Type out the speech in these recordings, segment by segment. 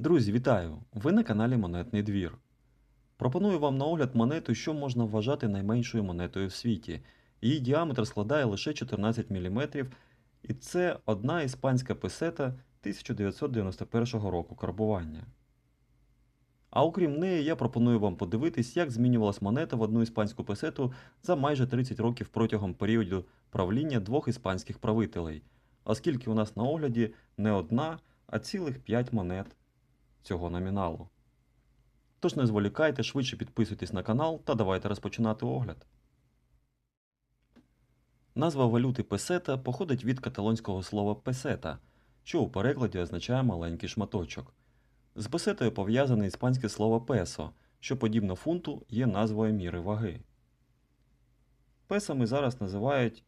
Друзі, вітаю! Ви на каналі Монетний двір. Пропоную вам на огляд монету, що можна вважати найменшою монетою в світі. Її діаметр складає лише 14 мм, і це одна іспанська песета 1991 року карбування. А окрім неї, я пропоную вам подивитись, як змінювалась монета в одну іспанську песету за майже 30 років протягом періоду правління двох іспанських правителей, оскільки у нас на огляді не одна, а цілих 5 монет цього номіналу. Тож не зволікайте, швидше підписуйтесь на канал та давайте розпочинати огляд. Назва валюти песета походить від каталонського слова песета, що у перекладі означає маленький шматочок. З песетою пов'язане іспанське слово песо, що подібно фунту є назвою міри ваги. Песами зараз називають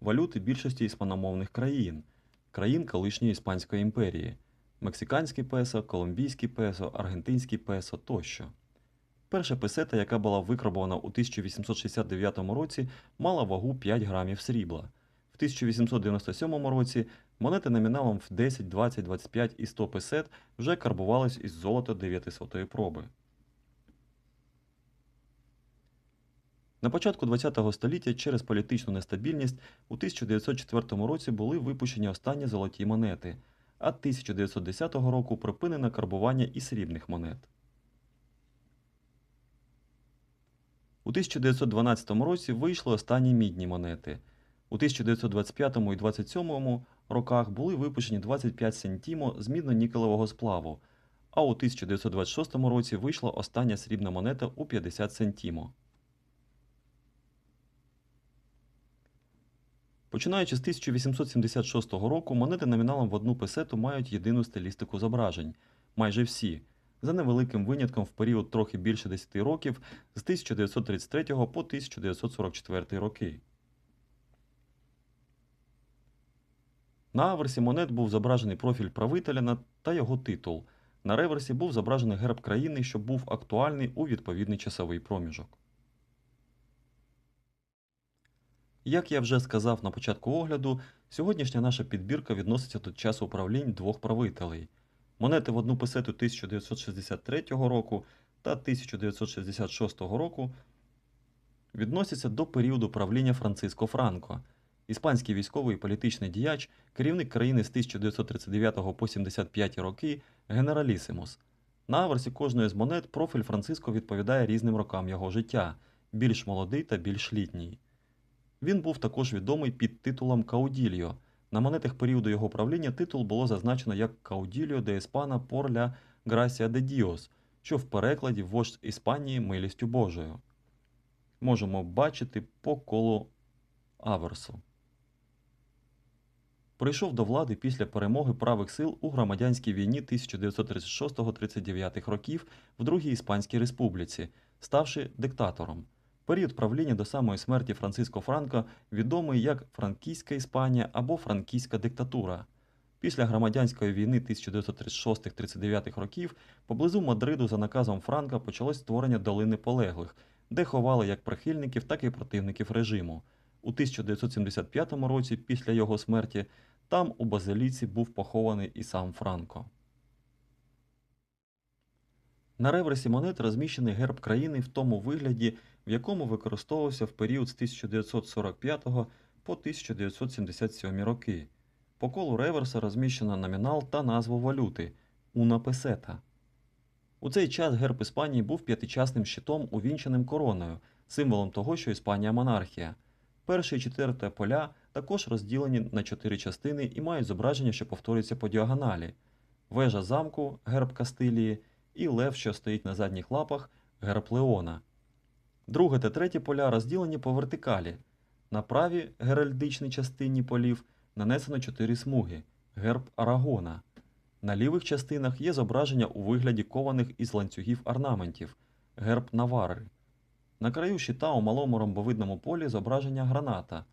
валюти більшості іспаномовних країн, країн колишньої Іспанської імперії мексиканський песо, колумбійський песо, аргентинський песо тощо. Перша песета, яка була викарбована у 1869 році, мала вагу 5 грамів срібла. В 1897 році монети номіналом в 10, 20, 25 і 100 песет вже карбувались із золота 900 проби. На початку ХХ століття через політичну нестабільність у 1904 році були випущені останні золоті монети, а 1910 року припинено карбування і срібних монет. У 1912 році вийшли останні мідні монети. У 1925 і 27 роках були випущені 25 сентімо з мідно-нікелевого сплаву, а у 1926 році вийшла остання срібна монета у 50 сентімо. Починаючи з 1876 року, монети номіналом в одну песету мають єдину стилістику зображень, майже всі, за невеликим винятком в період трохи більше 10 років з 1933 по 1944 роки. На аверсі монет був зображений профіль правителя та його титул. На реверсі був зображений герб країни, що був актуальний у відповідний часовий проміжок. Як я вже сказав на початку огляду, сьогоднішня наша підбірка відноситься до часу управлінь двох правителей. Монети в одну песету 1963 року та 1966 року відносяться до періоду правління Франциско Франко, іспанський військовий і політичний діяч, керівник країни з 1939 по 75 роки генералісимус. На аверсі кожної з монет профіль Франциско відповідає різним рокам його життя, більш молодий та більш літній. Він був також відомий під титулом Каудільо. На монетах періоду його правління титул було зазначено як Каудільо де Іспана la Gracia de Dios, що в перекладі вождь Іспанії милістю Божою. Можемо бачити по колу аверсу. Прийшов до влади після перемоги правих сил у громадянській війні 1936-39 років в Другій Іспанській Республіці, ставши диктатором. Період правління до самої смерті Франциско Франко відомий як Франкійська Іспанія або Франкійська диктатура. Після громадянської війни 1936-39 років поблизу Мадриду за наказом Франка почалось створення долини полеглих, де ховали як прихильників, так і противників режиму. У 1975 році, після його смерті, там у базиліці був похований і сам Франко. На реверсі монет розміщений герб країни в тому вигляді, в якому використовувався в період з 1945 по 1977 роки. По колу реверса розміщено номінал та назву валюти Уна песета. У цей час герб Іспанії був п'ятичасним щитом, увінченим короною, символом того, що Іспанія монархія. Перше і четверте поля також розділені на чотири частини і мають зображення, що повторюється по діагоналі. Вежа замку, герб Кастилії і лев, що стоїть на задніх лапах, герб Леона. Друге та третє поля розділені по вертикалі. На правій геральдичній частині полів нанесено чотири смуги герб Арагона. На лівих частинах є зображення у вигляді кованих із ланцюгів орнаментів герб Навари. На краю щита у малому ромбовидному полі зображення граната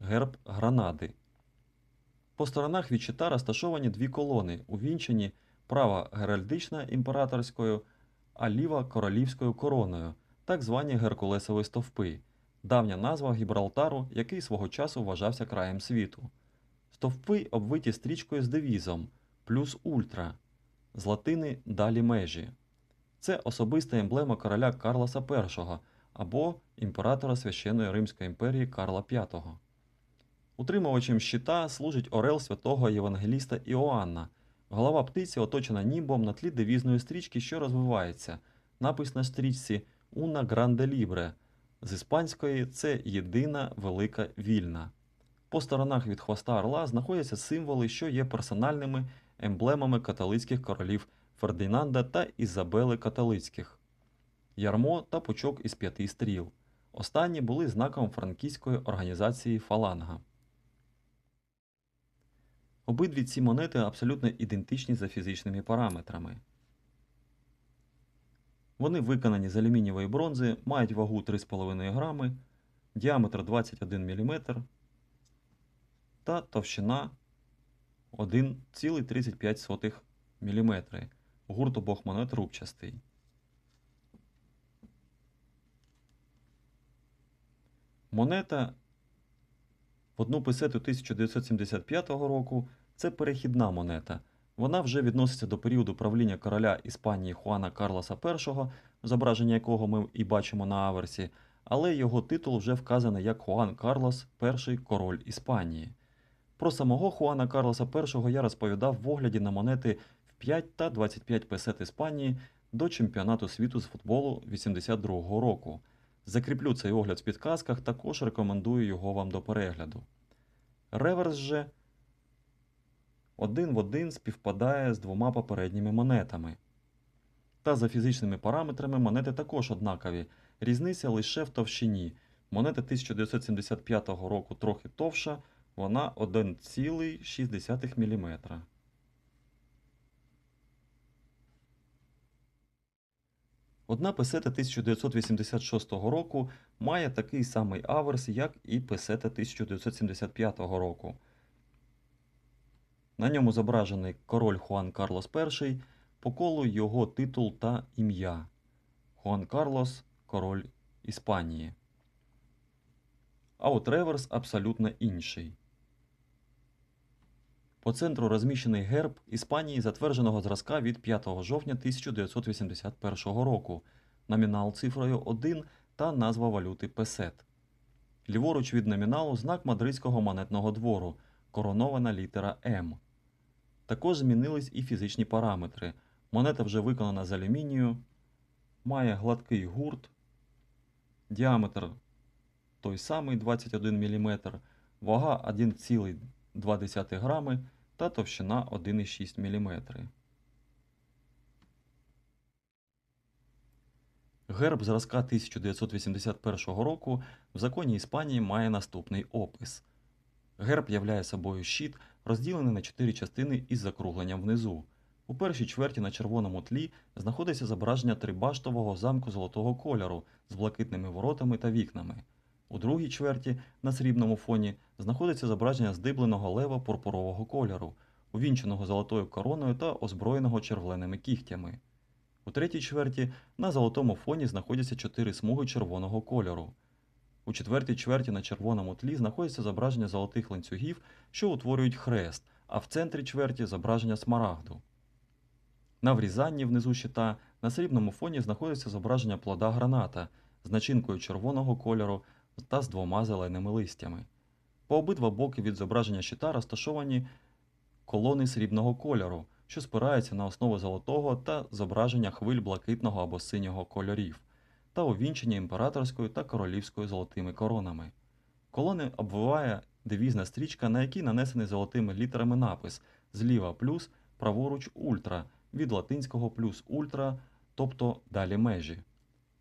герб Гранади. По сторонах від щита розташовані дві колони, увінчені права геральдична імператорською, а ліва королівською короною, так звані Геркулесові стовпи, давня назва Гібралтару, який свого часу вважався краєм світу. Стовпи обвиті стрічкою з девізом плюс ультра. з латини далі межі. Це особиста емблема короля Карлоса І або імператора Священної Римської імперії Карла V. Утримувачем щита служить орел святого Євангеліста Іоанна. Голова птиці оточена німбом на тлі девізної стрічки, що розвивається. Напис на стрічці Una Grande Libre. З іспанської це єдина велика вільна. По сторонах від хвоста орла знаходяться символи, що є персональними емблемами католицьких королів Фердинанда та Ізабели Католицьких, ярмо та пучок із п'яти стріл. Останні були знаком франкійської організації Фаланга. Обидві ці монети абсолютно ідентичні за фізичними параметрами. Вони виконані з алюмінієвої бронзи, мають вагу 3,5 грами, діаметр 21 мм та товщина 1,35 мм. Гурт обох монет рубчастий. Монета в одну песету 1975 року це перехідна монета. Вона вже відноситься до періоду правління короля Іспанії Хуана Карлоса І, зображення якого ми і бачимо на аверсі, але його титул вже вказаний як Хуан Карлос І король Іспанії. Про самого Хуана Карлоса І я розповідав в огляді на монети в 5 та 25 песет Іспанії до чемпіонату світу з футболу 82-го року. Закріплю цей огляд в підказках, також рекомендую його вам до перегляду. Реверс же один в один співпадає з двома попередніми монетами. Та за фізичними параметрами монети також однакові. Різниця лише в товщині. Монета 1975 року трохи товша, вона 1,6 мм. Одна песета 1986 року має такий самий аверс, як і песета 1975 року. На ньому зображений король Хуан Карлос І, по колу його титул та ім'я. Хуан Карлос король Іспанії. А от реверс абсолютно інший. По центру розміщений герб Іспанії затвердженого зразка від 5 жовтня 1981 року, номінал цифрою 1 та назва валюти песет. Ліворуч від номіналу знак мадридського монетного двору, коронована літера М. Також змінились і фізичні параметри. Монета вже виконана з алюмінію, має гладкий гурт, діаметр той самий 21 мм, вага 1,2 грами та товщина 1,6 мм. Герб зразка 1981 року в законі Іспанії має наступний опис. Герб являє собою щит, розділений на чотири частини із закругленням внизу. У першій чверті на червоному тлі знаходиться зображення трибаштового замку золотого кольору з блакитними воротами та вікнами. У другій чверті на срібному фоні знаходиться зображення здибленого лева пурпурового кольору, увінченого золотою короною та озброєного червленими кігтями. У третій чверті на золотому фоні знаходяться чотири смуги червоного кольору. У четвертій чверті на червоному тлі знаходяться зображення золотих ланцюгів, що утворюють хрест, а в центрі чверті зображення смарагду. На врізанні внизу щита на срібному фоні знаходиться зображення плода граната з начинкою червоного кольору та з двома зеленими листями. По обидва боки від зображення щита розташовані колони срібного кольору, що спираються на основу золотого та зображення хвиль блакитного або синього кольорів, та увінчені імператорською та королівською золотими коронами. Колони обвиває девізна стрічка, на якій нанесений золотими літерами напис зліва плюс, праворуч ультра від латинського плюс ультра, тобто далі межі.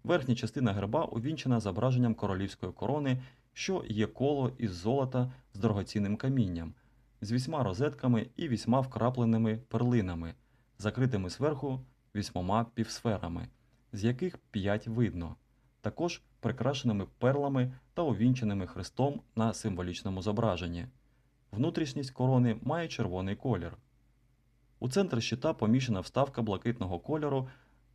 Верхня частина герба увінчена зображенням королівської корони, що є коло із золота з дорогоцінним камінням, з вісьма розетками і вісьма вкрапленими перлинами, закритими зверху вісьмома півсферами, з яких п'ять видно, також прикрашеними перлами та увінченими хрестом на символічному зображенні. Внутрішність корони має червоний колір. У центр щита поміщена вставка блакитного кольору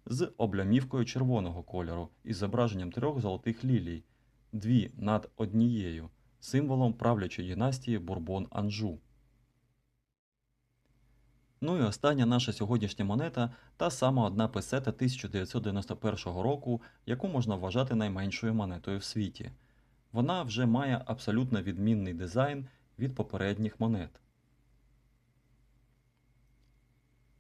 з облямівкою червоного кольору із зображенням трьох золотих лілій, дві над однією, символом правлячої династії Бурбон Анжу. Ну і остання наша сьогоднішня монета та сама одна песета 1991 року, яку можна вважати найменшою монетою в світі. Вона вже має абсолютно відмінний дизайн від попередніх монет.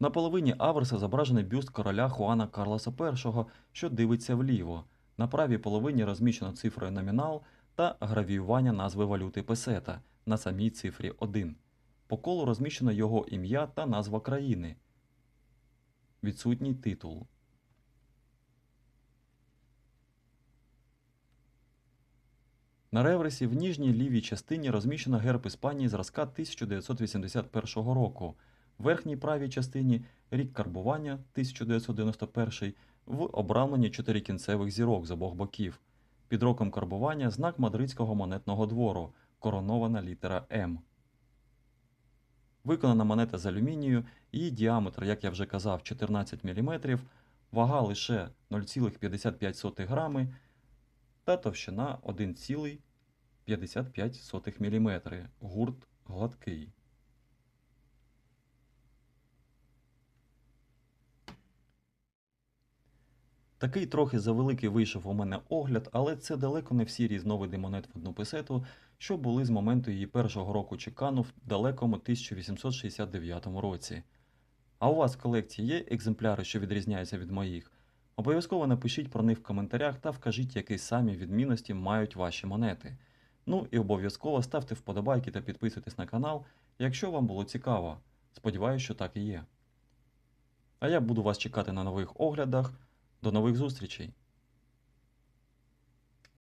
На половині аверса зображений бюст короля Хуана Карлоса І, що дивиться вліво. На правій половині розміщено цифрою номінал та гравіювання назви валюти песета на самій цифрі 1. По колу розміщено його ім'я та назва країни. Відсутній титул. На реверсі в ніжній лівій частині розміщено герб Іспанії зразка 1981 року. В верхній правій частині рік карбування 1991 в обрамленні чотирикінцевих зірок з обох боків. Під роком карбування знак мадридського монетного двору, коронована літера М. Виконана монета з алюмінію, її діаметр, як я вже казав, 14 мм, вага лише 0,55 грами та товщина 1,55 мм. Гурт гладкий. Такий трохи завеликий вийшов у мене огляд, але це далеко не всі різновиди монет в одну песету, що були з моменту її першого року чекану в далекому 1869 році. А у вас в колекції є екземпляри, що відрізняються від моїх? Обов'язково напишіть про них в коментарях та вкажіть, які самі відмінності мають ваші монети. Ну і обов'язково ставте вподобайки та підписуйтесь на канал, якщо вам було цікаво. Сподіваюсь, що так і є. А я буду вас чекати на нових оглядах. До нових зустрічей!